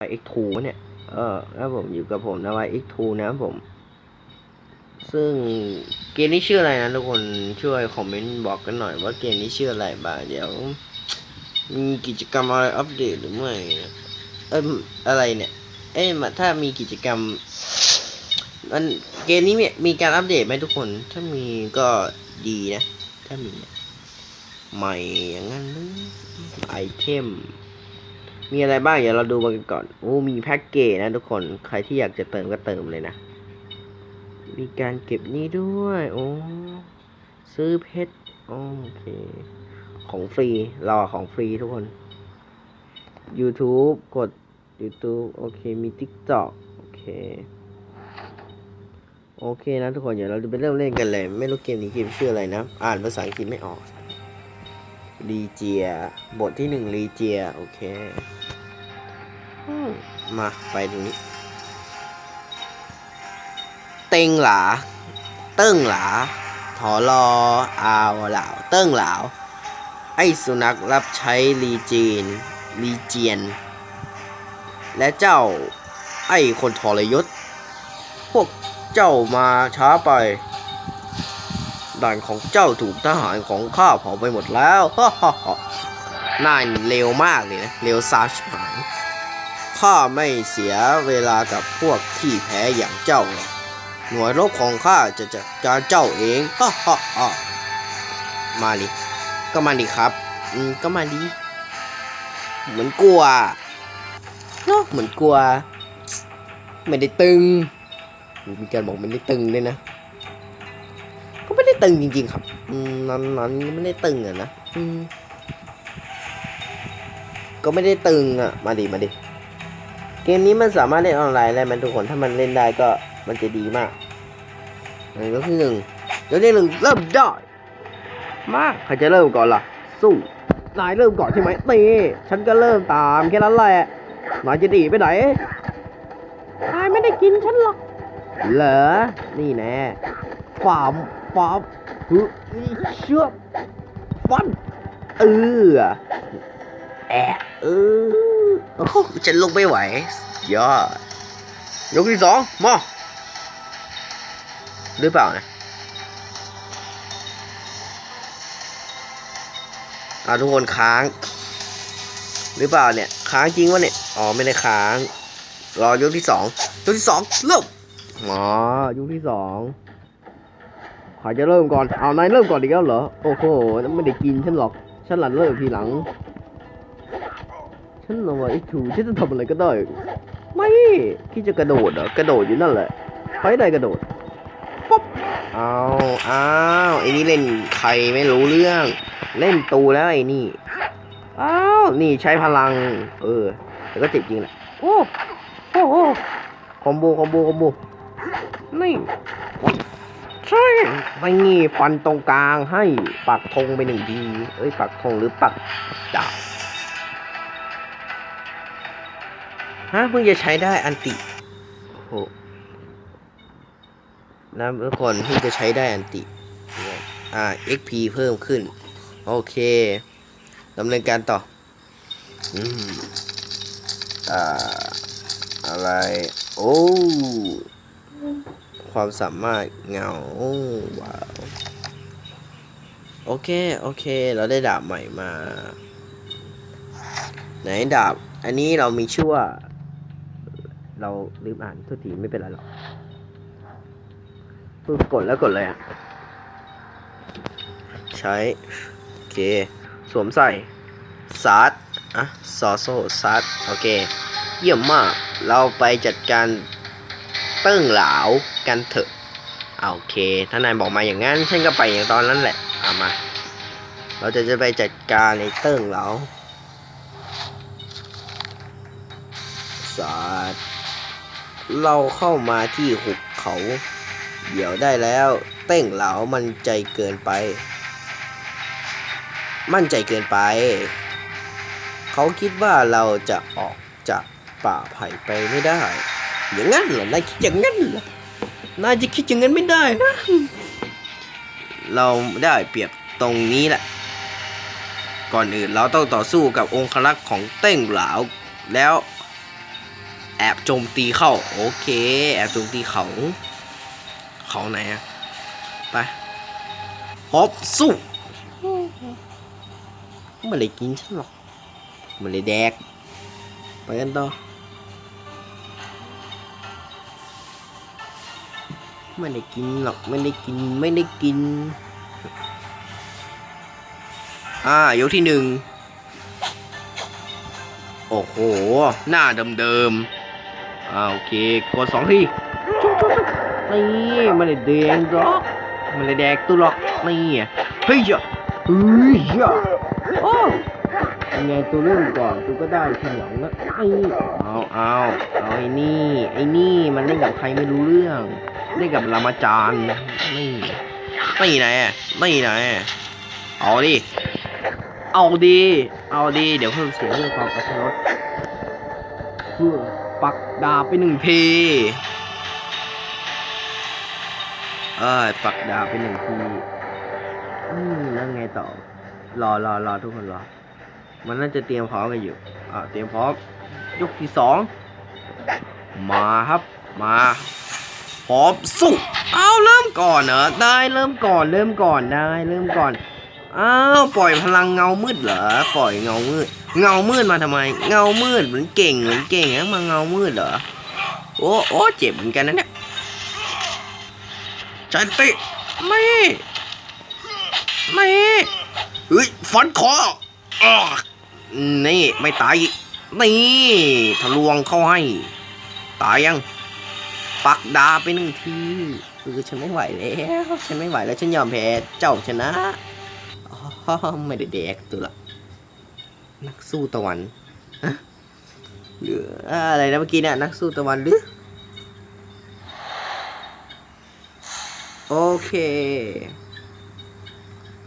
X2 เนี่ย เออครับผมอยู่กับผมนะว่า X2 นะครับผม ซึ่งเกมนี้ชื่ออะไรนะทุกคนช่วยคอมเมนต์บอกกันหน่อยว่าเกมนี้ชื่ออะไรบ้างเดี๋ยวมีกิจกรรมอะไรอัปเดตหรือไม่เอ้ยอะไรเนี่ย เอ้ยมาถ้ามีกิจกรรมมันเกมนี้มีมีการอัปเดตไหมทุกคน ถ้ามีก็ดีนะ ถ้ามีนะใหม่อย่างนั้นหรือไอเทม มีอะไรบ้าง เดี๋ยวเราดูมากันก่อน โอ้ มีแพ็กเกจนะทุกคน ใครที่อยากจะเติมก็เติมเลยนะ มีการเก็บนี่ด้วย โอ้ ซื้อเพชร โอเค ของฟรี รอของฟรีทุกคน YouTube กด YouTube โอเค มี TikTok โอเค โอเคนะทุกคน เดี๋ยวเราจะไปเริ่มเล่นกันเลย ไม่รู้เกมนี้เกมชื่ออะไรนะ อ่านภาษาอังกฤษไม่ออก รีเจีย บทที่หนึ่งรีเจีย โอเคอืมมา ไปตรงนี้ เต็งหลา เติ้งหลา ถอรออาวเหล่าเติ้งหลาว ไอ้สุนัขรับใช้ลีจีนลีเจียน และเจ้า ไอ้คนทรยศ พวกเจ้ามาช้าไป ด่านของเจ้าถูกทหารของข้าเผาไปหมดแล้วฮ่าฮ่าฮ่าน่าเร็วมากเลยนะ เร็วซาชหายข้าไม่เสียเวลากับพวกที่แพ้อย่างเจ้าหรอกหน่วยรบของข้าจะจัดการเจ้าเองฮ่าฮ่าฮ่ามาดิก็มาดิครับ อืมก็มาดิเหมือนกลัวเนาะเหมือนกลัว ไม่ได้ตึง มีการบอกไม่ได้ตึงด้วยนะ ตึงจริง ๆ ครับนั้นนั้นไม่ได้ตึงอะนะก็ไม่ได้ตึงอะมาดิมาดิเกมนี้มันสามารถเล่นออนไลน์ได้ไหมทุกคนถ้ามันเล่นได้ก็มันจะดีมากอันนี้ก็คือหนึ่งเดี๋ยวนี้หนึ่งเริ่มได้มาใครจะเริ่มก่อนล่ะ สู้นายเริ่มก่อนใช่ไหมนี่ฉันก็เริ่มตามแค่นั้นแหละนายจะดีไปไหนนายไม่ได้กินฉันหรอกเหรอ นี่แน่ความ ความฮึเชื่อฟันเออแอะเออโอ้ฉันลงไม่ไหวยอดยกที่สองมาหรือเปล่านะอ่าทุกคนค้าง หรือเปล่าเนี่ยค้างจริงวะเนี่ยอ๋อไม่ได้ค้าง รอยกที่สองยกที่สองเริ่มอ๋อยกที่สอง ใครจะเริ่มก่อน เอานายเริ่มก่อนดีกแล้วเหรอ โอ้โหนั่นไม่ได้กินฉันหรอก ฉันหลันเริ่มทีหลัง ฉันเอาไว้ถูฉันจะทำอะไรก็ได้ ไม่คิดจะกระโดดเหรอกระโดดอยู่นั่นแหละ ไปได้กระโดดป๊บเอาอ้าวไอ้นี่เล่นใครไม่รู้เรื่อง เล่นตูแล้วไอ้นี่ อ้าว นี่ใช้พลัง เออ แต่ก็เจ็บจริงแหละ โอ้โอ้โอ้คอมโบ คอมโบ คอมโบ นี่ ไม่งี้ฟันตรงกลางให้ปักธงไปหนึ่งทีเอ้ยปักธงหรือปักดาบฮะเพิ่งจะใช้ได้อันติโอ้โหนะทุกคนเพิ่งจะใช้ได้อันติอ่า XP เพิ่มขึ้น โอเคดำเนินการต่ออืมอ่าอะไร โอ้ ความสามารถเงาว้าวโอเค โอเค เราได้ดาบใหม่มา ไหนดาบ อันนี้เรามีชื่อว่า เราลืมอ่านทุกทีไม่เป็นไรหรอกปึ๊บกดแล้วกดเลยอะ ใช้ โอเค สวมใส่ซัดอะซอโซซัดโอเค เยี่ยมมาก เราไปจัดการ เติ้งเหลากันเถอะโอเค ถ้านายบอกมาอย่างนั้น ฉันก็ไปอย่างตอนนั้นแหละเอามา เราจะจะไปจัดการในเติ้งเหลาซัดเราเข้ามาที่หุบเขา เดี๋ยวได้แล้ว เต้งเหลามันใจเกินไป มั่นใจเกินไป เขาคิดว่าเราจะออกจากป่าไผ่ไปไม่ได้ อย่างนั้นเหรอนายคิดอย่างนั้นเหรอนายจะคิดอย่างนั้นไม่ได้นะเราได้เปรียบตรงนี้แหละ ก่อนอื่นเราต้องต่อสู้กับองครักษ์ของเต้งเหลาแล้ว แอบโจมตีเข้า โอเค แอบโจมตีเขา เขาไหนอะไปฮอบสู้ไมันเลยกินฉันหรอกไมันเลยแดก ไปกันต่อ ไม่ได้กินหรอกไม่ได้กินไม่ได้กิน อ่ายกที่หนึ่งโอ้โห หน้าเดิมๆอ่าโอเค กดสองทีชุบชุบชุบนี่มันเลยแดงหรอกมันเลยแดกตัวหรอกนี่เฮ้ยอะเฮ้ยอะโอ้ยังไงตัวเริ่มก่อนตัวก็ได้ฉลองแล้วไอ้เอาเอาเอาไอ้นี่ไอ้นี่มันเล่นกับใครไม่รู้เรื่อง เล่นกับรามาจารย์นี่นี่ไหนนี่ไหนเอาดิ เอาดี เอาดี เดี๋ยวเพิ่มเสียงเรื่องความอัตรสเพื่อปักดาบไปหนึ่งทีเอ้ยปักดาบไปหนึ่งทีอืมแล้วไงต่อ รอรอรอทุกคนรอ มันน่าจะเตรียมพร้อมกันอยู่ อ่าเตรียมพร้อมยกที่สอง มาครับ มา พร้อมสู้เอาเริ่มก่อนเหรอได้เริ่มก่อนเริ่มก่อนได้เริ่มก่อนอ้าวปล่อยพลังเงามืดเหรอปล่อยเงามืด เงามืดมาทำไม เงามืดเหมือนเก่งเหมือนเก่งนะมาเงามืดเหรอโอ้โอ้เจ็บเหมือนกันนะเนี่ยจันติไม่ไม่เฮ้ยฟันคออ้อนี่ไม่ตายนี่ทะลวงเข้าให้ ตายยัง ปักดาไปหนึ่งทีเออฉันไม่ไหวแล้วฉันไม่ไหวแล้วฉันยอมแพ้เจ้าชนะอ๋อไม่ได้แดกตัวละนักสู้ตะวันฮะหรืออะไรนะเมื่อกี้เนี่ยนักสู้ตะวันหรือโอเค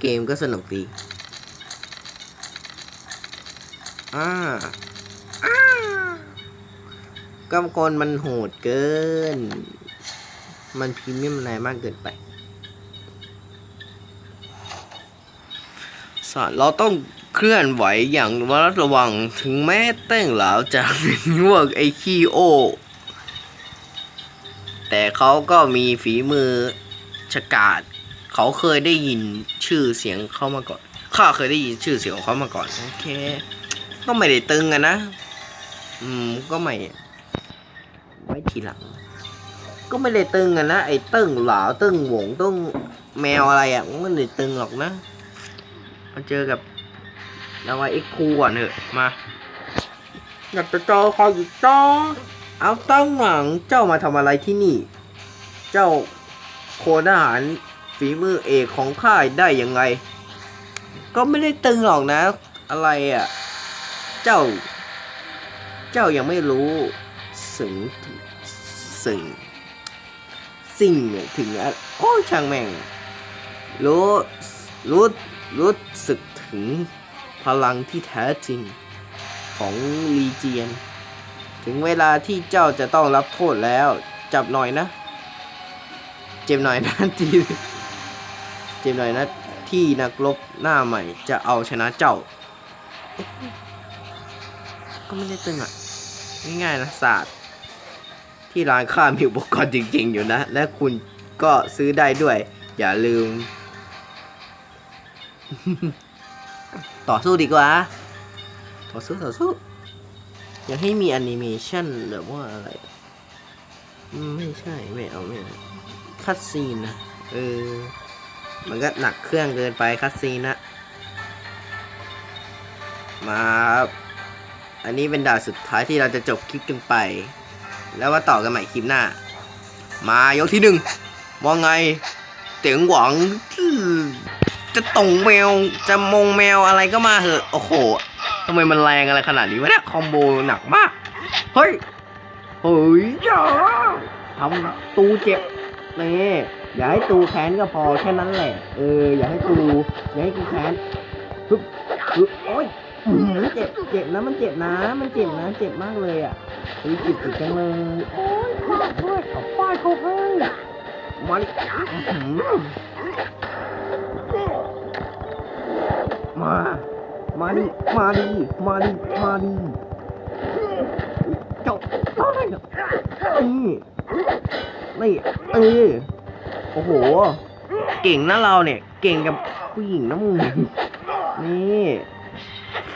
เกมก็สนุกดีอ่า กำกรมันโหดเกิน มันพรีเมียมอะไรมากเกินไปสารเราต้องเคลื่อนไหวอย่างระมัดระวังถึงแม้เต้งเหลาจะเป็นพวกไอ้ขี้โอ แต่เขาก็มีฝีมือฉกาจเขาเคยได้ยินชื่อเสียงเขามาก่อน ข้าเคยได้ยินชื่อเสียงของเขามาก่อน โอเค ก็ไม่ได้ตึงอะนะ อืม ก็ไม่ ไว้ทีหลัง ก็ไม่ได้ตึงอะนะไอ้ติ้งเหลาติ้งหวงติ้งแมวอะไรอะมันไม่ได้ตึงหรอกนะมาเจอกับนาวาเอ็กคูก่อนเถอะมาอยากจะเจอคอีกจ้าเอาตั้งหวังเจ้ามาทำอะไรที่นี่ เจ้าโคทหารฝีมือเอกของข้าได้ยังไง ก็ไม่ได้ตึงหรอกนะ อะไรอะ เจ้า เจ้ายังไม่รู้สึง สึงสิ่งถึงอะโอ้ช่างแม่ง รู้ รู้ รู้สึกถึงพลังที่แท้จริงของลีเจียน ถึงเวลาที่เจ้าจะต้องรับโทษแล้ว จับหน่อยนะ เจ็บหน่อยนะที่เจ็บหน่อยนะ ที่นักรบหน้าใหม่ จะเอาชนะเจ้า ก็ไม่ได้ตึงอะ ง่ายๆนะศาสตร์ ที่ร้านข้ามีอุปกรณ์จริง ๆ อยู่นะ และคุณก็ซื้อได้ด้วย อย่าลืม ต่อสู้ดีกว่า ต่อสู้ต่อสู้ อยากให้มีแอนิเมชันหรือว่าอะไร ไม่ใช่ ไม่เอาไม่เอาคัดซีนนะ เออ มันก็หนักเครื่องเกินไปคัดซีนนะ มาครับอันนี้เป็นด่านสุดท้ายที่เราจะจบคลิปกันไป แล้วว่าต่อกันใหม่คลิปหน้า มายกที่หนึ่งว่าไงเตียงหวัง จะตงแมว จะมงแมวอะไรก็มาเหอะ โอ้โหทำไมมันแรงอะไรขนาดนี้วะเนี่ยคอมโบหนักมาก เฮ้ย เฮ้ยอย่าทำตูเจ็บนี่อย่าให้ตูแค้นก็พอแค่นั้นแหละ เออ อย่าให้ตู อย่าให้กูแค้นฮึบฮึบโอ้ย เจ็บ เจ็บนะมันเจ็บนะ มันเจ็บนะ เจ็บมากเลยอะเฮ้ยเจ็บจุดจังเลย โอ้ยขอโทษเอาป้ายเขาให้มาดิอื้อหือมา มาดิ มาดิ มาดิ มาดิเจ้าเอาเลยนี่นี่เออโอ้โห เก่งนะเราเนี่ย เก่งกับผู้หญิงนะมึง นี่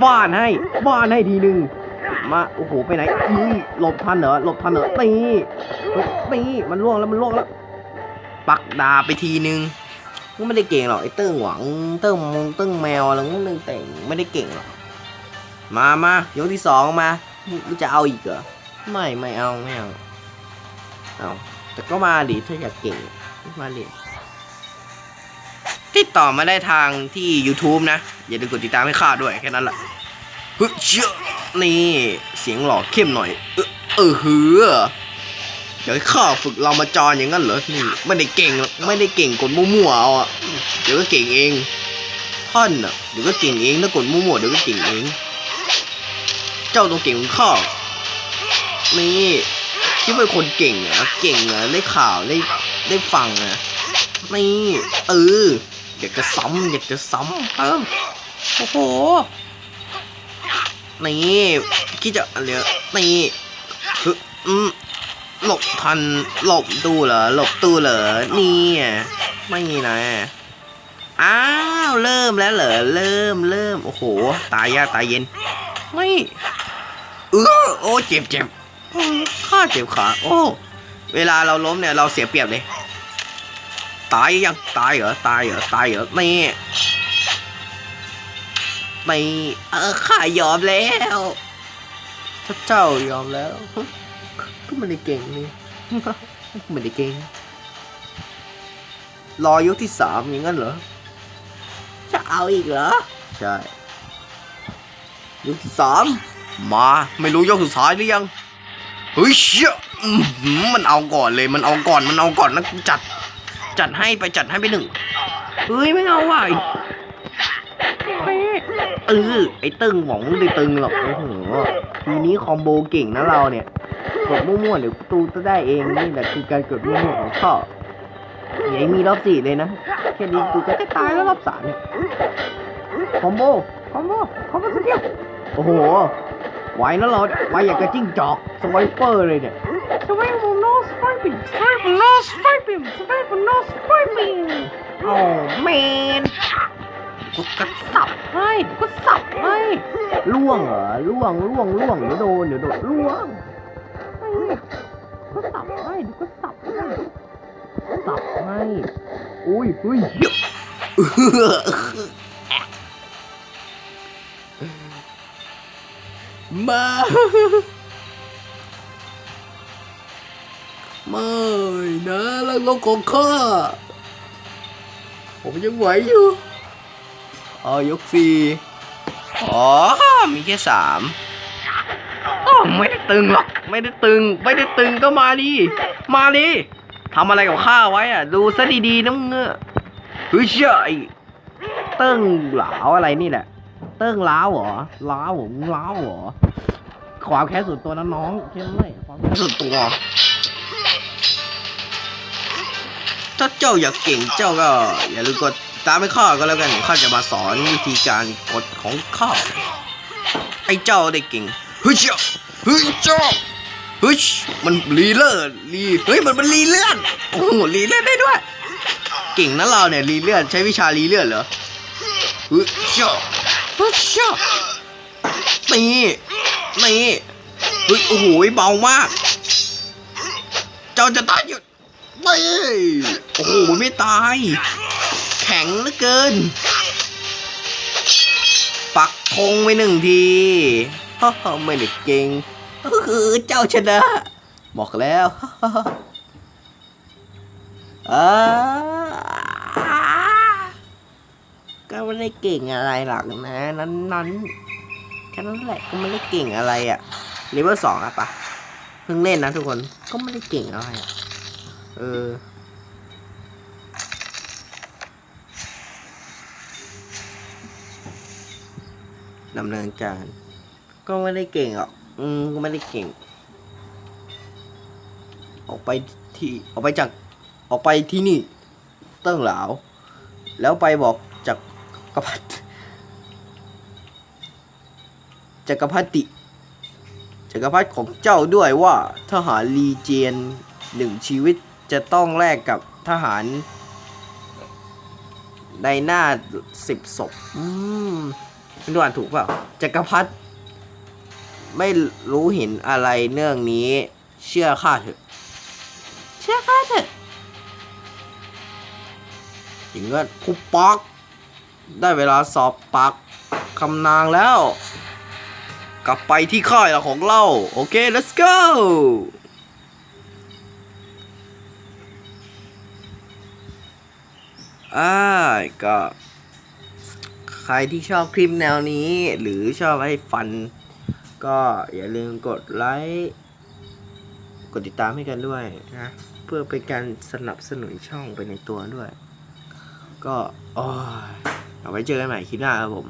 ฟาดให้ฟาดให้ทีหนึ่งมาโอ้โหไปไหนนี่หลบทันเหรอหลบทันเหรอตีตีมันล่วงแล้วมันล่วงแล้ว ปักดาไปทีนึงก็ไม่ได้เก่งหรอกไอ้เติ้งหวังเติ้งมงเติ้งแมวอะไรก็ไม่ได้แต่งไม่ได้เก่งหรอกมามายกที่สองมามึงจะเอาอีกเหรอไม่ไม่เอาไม่เอาเอาแต่ก็มาดิถ้าอยากเก่งมาดิ ติดต่อมาได้ทางที่ YouTube นะ อย่าลืมกดติดตามให้ข้าด้วยแค่นั้นแหละเฮ้ยเชื่อนี่ เสียงหล่อเข้มหน่อย เออเออเฮือเดี๋ยวข้าฝึกเรามาจรอย่างนั้นเหรอนี่ไม่ได้เก่งหรอกไม่ได้เก่งกดมั่วๆเอาอะเดี๋ยวก็เก่งเองท่อนอะเดี๋ยวก็เก่งเองถ้ากดมั่วๆเดี๋ยวก็เก่งเอง เจ้าต้องเก่งข้านี่คิดว่าเป็นคนเก่งเหรอะเก่งเหรอะได้ข่าวได้ได้ฟังอะนี่เออ อยากจะซ้ำอยากจะซ้ำเติมโอ้โห นี่คิดจะอะไรอนี่ฮึอืมหลบทันหลบตู้เหรอหลบตู้เหรอนี่ไม่นะอ้าวเริ่มแล้วเหรอเริ่มเริ่มโอ้โห ตายยากตายเย็น ไม่เออโอ้เจ็บเจ็บข้อข้าเจ็บขาโอ้เวลาเราล้มเนี่ยเราเสียเปรียบเลย ตายยังตายเหรอตายเหรอตายเหรอนี่ไม่เออข้ายอมแล้วพระเจ้ายอมแล้วก็ไม่ได้เก่งนี่ไม่ได้เก่งรอยกที่สามอย่างนั้นเหรอจะเอาอีกเหรอใช่ยกที่สามมาไม่รู้ยกสุดท้ายหรือยังเฮ้ยเชี่ยอื้อหือมันเอาก่อนเลยมันเอาก่อนมันเอาก่อนนะกูจัด จัดให้ไปจัดให้ไปหนึ่งเฮ้ยไม่เอาว่ะไอ้เออไอ้ตึงหวังไม่ได้ตึงหรอกโอ้โหทีนี้คอมโบเก่งนะเราเนี่ยกดมั่วๆเดี๋ยวตูจะได้เองนี่แหละคือการกดมั่วๆของข้อย่าให้มีรอบสี่เลยนะแค่นี้ตูก็จะตายแล้วรอบสามเนี่ยคอมโบคอมโบคอมโบสกิลโอ้โหไหวนะเราไหวอยากจะจิ้งจอกสไวเปอร์เลยเนี่ยสไวเปอร์โนสไวปิ้งสไวเปอร์ โนสไวปิ้งสไวเปอร์โนสไวปิ้งโอ้แมนกูกระสับให้กูก็สับให้ล่วงเหรอล่วงล่วงล่วงเดี๋ยวโดนเดี๋ยวโดนล่วงก็สับให้ดูก็สับให้สับให้อุ้ยอุ้ยเหี้ยมา ไม่นะแล้วลงของข้า ผมยังไหวอยู่อ๋อยกสี่อ๋อ มีแค่สามอ้าวไม่ได้ตึงหรอก ไม่ได้ตึง ไม่ได้ตึงก็มาดิ มาดิทำอะไรกับข้าไว้อะ ดูซะดีๆนะมึงอเฮ้ยเชี่ยเติ้งหลาวอะไรนี่แหละ เติ้งล้าวเหรอล้าวเหรอมึงล้าวเหรอความแค้นส่วนตัวนะน้องใช่ไหมความแค้นส่วนตัว ถ้าเจ้าอยากเก่งเจ้าก็ อย่าลืมกดตามให้ข้าก็แล้วกันข้าจะมาสอนวิธีการกดของข้าไอ้เจ้าได้เก่งเฮ้ยเจ้าเฮ้ยเจ้าเฮ้ยมันรีเลอร์รีเฮ้ยมันมันรีเลื่อนโอ้โหรีเลื่อนได้ด้วย เก่งนะเราเนี่ยรีเลื่อนใช้วิชารีเลื่อนเหรอเฮ้ยเจ้าเฮ้ยเจ้านี่นี่เฮ้ยโอ้โหเบามาก เจ้าจะตายหยุด ไม่โอ้โหมันไม่ตาย แข็งเหลือเกิน ปักธงไปหนึ่งทีฮ่าไม่ได้เก่งก็คือเจ้าชนะบอกแล้วอ่าก็ไม่ได้เก่งอะไรหรอกนะ นั้นนั้นแค่นั้นแหละก็ไม่ได้เก่งอะไรอะเลเวลสองอะปะเพิ่งเล่นนะทุกคนก็ไม่ได้เก่งอะไรอะ ออ ดำเนินการ ก็ไม่ได้เก่งหรอก อืม ก็ไม่ได้เก่ง ออกไปที่ ออกไปจาก ออกไปที่นี่ เติ้งหลาว แล้วไปบอกจากกระพัดจักรพรรดิจักรพรรดิของเจ้าด้วยว่าทหารลีเจียนหนึ่งชีวิต จะต้องแลกกับทหาร ในหน้าสิบศพอืมดูอ่านถูกเปล่าจักรพรรดิไม่รู้เห็นอะไรเรื่องนี้ เชื่อข้าเถอะ เชื่อข้าเถอะอย่างงั้นคุปปักได้เวลาสอบปักคำนางแล้ว กลับไปที่ค่ายของเรา โอเค let's go อ่าก็ ใครที่ชอบคลิปแนวนี้ หรือชอบให้ฟัน ก็อย่าลืมกดไลค์กดติดตามให้กันด้วยนะเพื่อเป็นการสนับสนุนช่องไปในตัวด้วย ก็อ๋อเอาไว้เจอกันใหม่คลิปหน้าครับผม